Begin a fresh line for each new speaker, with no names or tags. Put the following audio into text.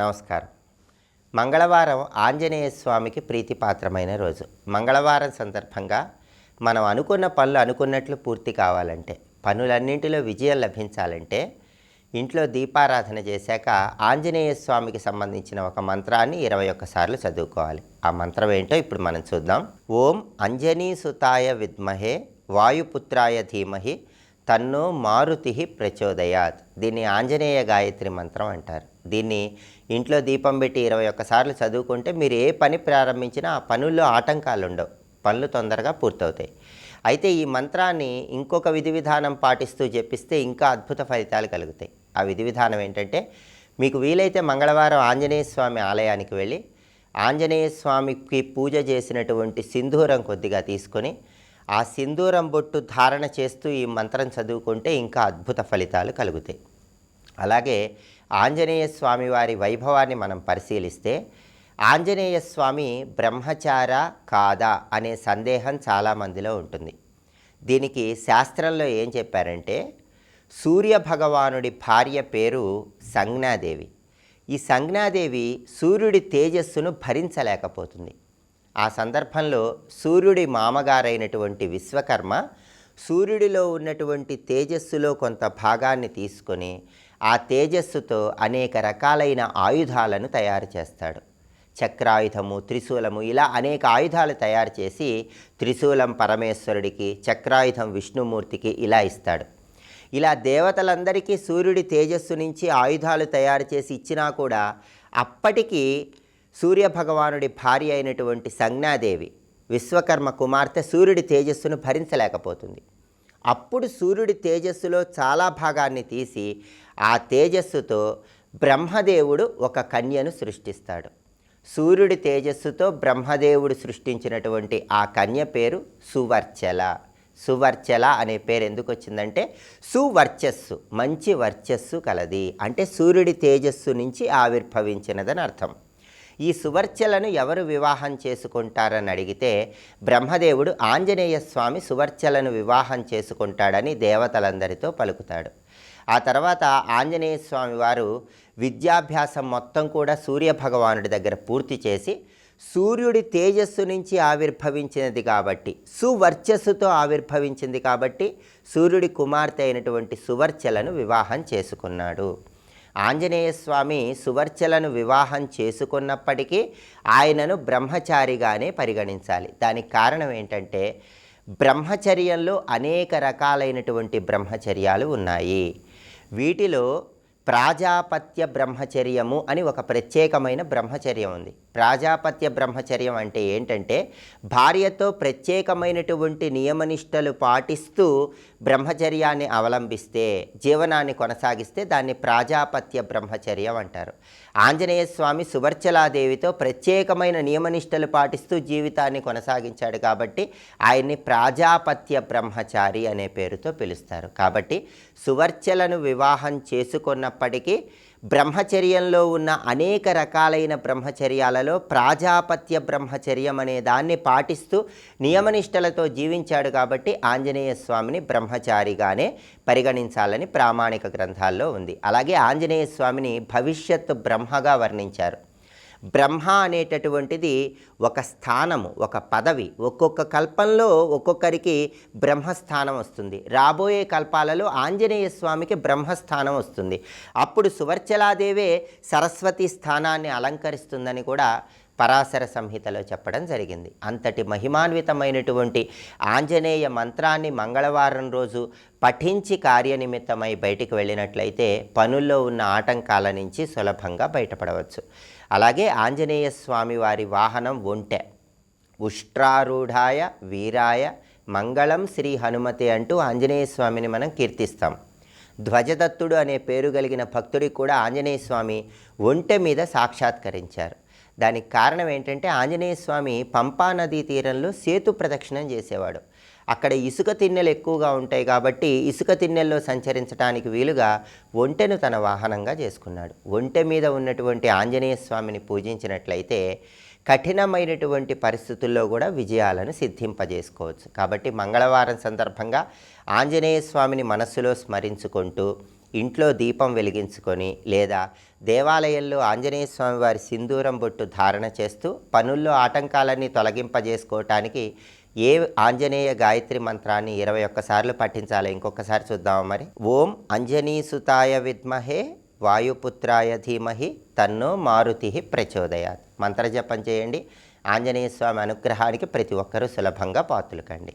నమస్కారం. మంగళవారం ఆంజనేయ స్వామికి ప్రీతిపాత్రమైన రోజు. మంగళవారం సందర్భంగా మనం అనుకున్న పనులు అనుకున్నట్లు పూర్తి కావాలంటే పనులన్నింటిలో విజయం లభించాలంటే ఇంట్లో దీపారాధన చేశాక ఆంజనేయ స్వామికి సంబంధించిన ఒక మంత్రాన్ని ఇరవై ఒక్కసార్లు చదువుకోవాలి. ఆ మంత్రం ఏంటో ఇప్పుడు మనం చూద్దాం. ఓం అంజనీ సుతాయ విద్మహే వాయుపుత్రాయ ధీమహి తన్నో మారుతి ప్రచోదయాత్. దీన్ని ఆంజనేయ గాయత్రి మంత్రం అంటారు. దీన్ని ఇంట్లో దీపం పెట్టి ఇరవై ఒక్కసార్లు చదువుకుంటే మీరు ఏ పని ప్రారంభించినా ఆ పనుల్లో ఆటంకాలు ఉండవు. పనులు తొందరగా పూర్తవుతాయి. అయితే ఈ మంత్రాన్ని ఇంకొక విధి విధానం పాటిస్తూ చెప్పిస్తే ఇంకా అద్భుత ఫలితాలు కలుగుతాయి. ఆ విధి విధానం ఏంటంటే మీకు వీలైతే మంగళవారం ఆంజనేయ స్వామి ఆలయానికి వెళ్ళి ఆంజనేయ స్వామికి పూజ చేసినటువంటి సింధూరం కొద్దిగా తీసుకొని ఆ సింధూరం బొట్టు ధారణ చేస్తూ ఈ మంత్రం చదువుకుంటే ఇంకా అద్భుత ఫలితాలు కలుగుతాయి. అలాగే ఆంజనేయ స్వామి వారి వైభవాన్ని మనం పరిశీలిస్తే ఆంజనేయ స్వామి బ్రహ్మచార కాదా? అనే సందేహం చాలామందిలో ఉంటుంది. దీనికి శాస్త్రంలో ఏం చెప్పారంటే సూర్య భగవానుడి భార్య పేరు సంజ్ఞాదేవి. ఈ సంజ్ఞాదేవి సూర్యుడి తేజస్సును భరించలేకపోతుంది. ఆ సందర్భంలో సూర్యుడి మామగారైనటువంటి విశ్వకర్మ సూర్యుడిలో ఉన్నటువంటి తేజస్సులో కొంత భాగాన్ని తీసుకొని ఆ తేజస్సుతో అనేక రకాలైన ఆయుధాలను తయారు చేస్తాడు. చక్రాయుధము త్రిశూలము ఇలా అనేక ఆయుధాలు తయారు చేసి త్రిశూలం పరమేశ్వరుడికి చక్రాయుధం విష్ణుమూర్తికి ఇలా ఇస్తాడు. ఇలా దేవతలందరికీ సూర్యుడి తేజస్సు నుంచి ఆయుధాలు తయారు చేసి ఇచ్చినా కూడా అప్పటికీ సూర్యభగవానుడి భార్య అయినటువంటి సంజ్ఞాదేవి విశ్వకర్మ కుమార్తె సూర్యుడి తేజస్సును భరించలేకపోతుంది. అప్పుడు సూర్యుడి తేజస్సులో చాలా భాగాన్ని తీసి ఆ తేజస్సుతో బ్రహ్మదేవుడు ఒక కన్యను సృష్టిస్తాడు. సూర్యుడి తేజస్సుతో బ్రహ్మదేవుడు సృష్టించినటువంటి ఆ కన్య పేరు సువర్చల. సువర్చల అనే పేరు ఎందుకు వచ్చిందంటే సువర్చస్సు మంచి వర్చస్సు కలది. అంటే సూర్యుడి తేజస్సు నుంచి ఆవిర్భవించినదని అర్థం. ఈ సువర్చలను ఎవరు వివాహం చేసుకుంటారని అడిగితే బ్రహ్మదేవుడు ఆంజనేయ స్వామి సువర్చలను వివాహం చేసుకుంటాడని దేవతలందరితో పలుకుతాడు. ఆ తర్వాత ఆంజనేయ స్వామి వారు విద్యాభ్యాసం మొత్తం కూడా సూర్యభగవానుడి దగ్గర పూర్తి చేసి సూర్యుడి తేజస్సు నుంచి ఆవిర్భవించినది కాబట్టి సువర్చస్సుతో ఆవిర్భవించింది కాబట్టి సూర్యుడి కుమార్తె అయినటువంటి సువర్చలను వివాహం చేసుకున్నాడు. ఆంజనేయ స్వామి సువర్చలను వివాహం చేసుకున్నప్పటికీ ఆయనను బ్రహ్మచారిగానే పరిగణించాలి. దానికి కారణం ఏంటంటే బ్రహ్మచర్యంలో అనేక రకాలైనటువంటి బ్రహ్మచర్యాలు ఉన్నాయి. వీటిలో ప్రాజాపత్య బ్రహ్మచర్యము అని ఒక ప్రత్యేకమైన బ్రహ్మచర్యం ఉంది. ప్రాజాపత్య బ్రహ్మచర్యం అంటే ఏంటంటే భార్యతో ప్రత్యేకమైనటువంటి నియమనిష్టలు పాటిస్తూ బ్రహ్మచర్యాన్ని అవలంబిస్తే జీవనాన్ని కొనసాగిస్తే దాన్ని ప్రాజాపత్య బ్రహ్మచర్యం అంటారు. ఆంజనేయ స్వామి సువర్చలాదేవితో ప్రత్యేకమైన నియమనిష్టలు పాటిస్తూ జీవితాన్ని కొనసాగించాడు కాబట్టి ఆయన్ని ప్రాజాపత్య బ్రహ్మచారి అనే పేరుతో పిలుస్తారు. కాబట్టి సువర్చలను వివాహం చేసుకున్నప్పటికీ బ్రహ్మచర్యంలో ఉన్న అనేక రకాలైన బ్రహ్మచర్యాలలో ప్రాజాపత్య బ్రహ్మచర్యం అనే దాన్ని పాటిస్తూ నియమనిష్టలతో జీవించాడు కాబట్టి ఆంజనేయ స్వామిని బ్రహ్మచారిగానే పరిగణించాలని ప్రామాణిక గ్రంథాల్లో ఉంది. అలాగే ఆంజనేయ స్వామిని భవిష్యత్ బ్రహ్మగా వర్ణించారు. బ్రహ్మ అనేటటువంటిది ఒక స్థానము ఒక పదవి. ఒక్కొక్క కల్పంలో ఒక్కొక్కరికి బ్రహ్మస్థానం వస్తుంది. రాబోయే కల్పాలలో ఆంజనేయ స్వామికి బ్రహ్మస్థానం వస్తుంది. అప్పుడు సువర్చలాదేవే సరస్వతి స్థానాన్ని అలంకరిస్తుందని కూడా పరాశర సంహితలో చెప్పడం జరిగింది. అంతటి మహిమాన్వితమైనటువంటి ఆంజనేయ మంత్రాన్ని మంగళవారం రోజు పఠించి కార్యనిమిత్తమై బయటికి వెళ్ళినట్లయితే పనుల్లో ఉన్న ఆటంకాల నుంచి సులభంగా బయటపడవచ్చు. అలాగే ఆంజనేయ స్వామి వారి వాహనం ఒంటె. ఉష్ట్రారూఢాయ వీరాయ మంగళం శ్రీ హనుమతి అంటూ ఆంజనేయ స్వామిని మనం కీర్తిస్తాం. ధ్వజదత్తుడు అనే పేరు కలిగిన భక్తుడికి కూడా ఆంజనేయ స్వామి ఒంటె మీద సాక్షాత్కరించారు. దానికి కారణం ఏంటంటే ఆంజనేయ స్వామి పంపా నదీ తీరంలో సేతు ప్రదక్షిణం చేసేవాడు. అక్కడ ఇసుక తిన్నెలు ఎక్కువగా ఉంటాయి కాబట్టి ఇసుక తిన్నెల్లో సంచరించడానికి వీలుగా ఒంటెను తన వాహనంగా చేసుకున్నాడు. ఒంటె మీద ఉన్నటువంటి ఆంజనేయ స్వామిని పూజించినట్లయితే కఠినమైనటువంటి పరిస్థితుల్లో కూడా విజయాలను సిద్ధింపజేసుకోవచ్చు. కాబట్టి మంగళవారం సందర్భంగా ఆంజనేయ స్వామిని మనస్సులో స్మరించుకుంటూ ఇంట్లో దీపం వెలిగించుకొని లేదా దేవాలయంలో ఆంజనేయ స్వామివారి సింధూరం బొట్టు ధారణ చేస్తూ పనుల్లో ఆటంకాలన్నీ తొలగింపజేసుకోవటానికి ఏ ఆంజనేయ గాయత్రి మంత్రాన్ని ఇరవై ఒక్కసార్లు పఠించాలి ఇంకొకసారి చూద్దామా మరి. ఓం అంజనీసుతాయ విద్మహే వాయుపుత్రాయ ధీమహి తన్నో మారుతి ప్రచోదయాత్. మంత్రజపం చేయండి. ఆంజనేయ స్వామి అనుగ్రహానికి ప్రతి ఒక్కరూ సులభంగా పాతులకండి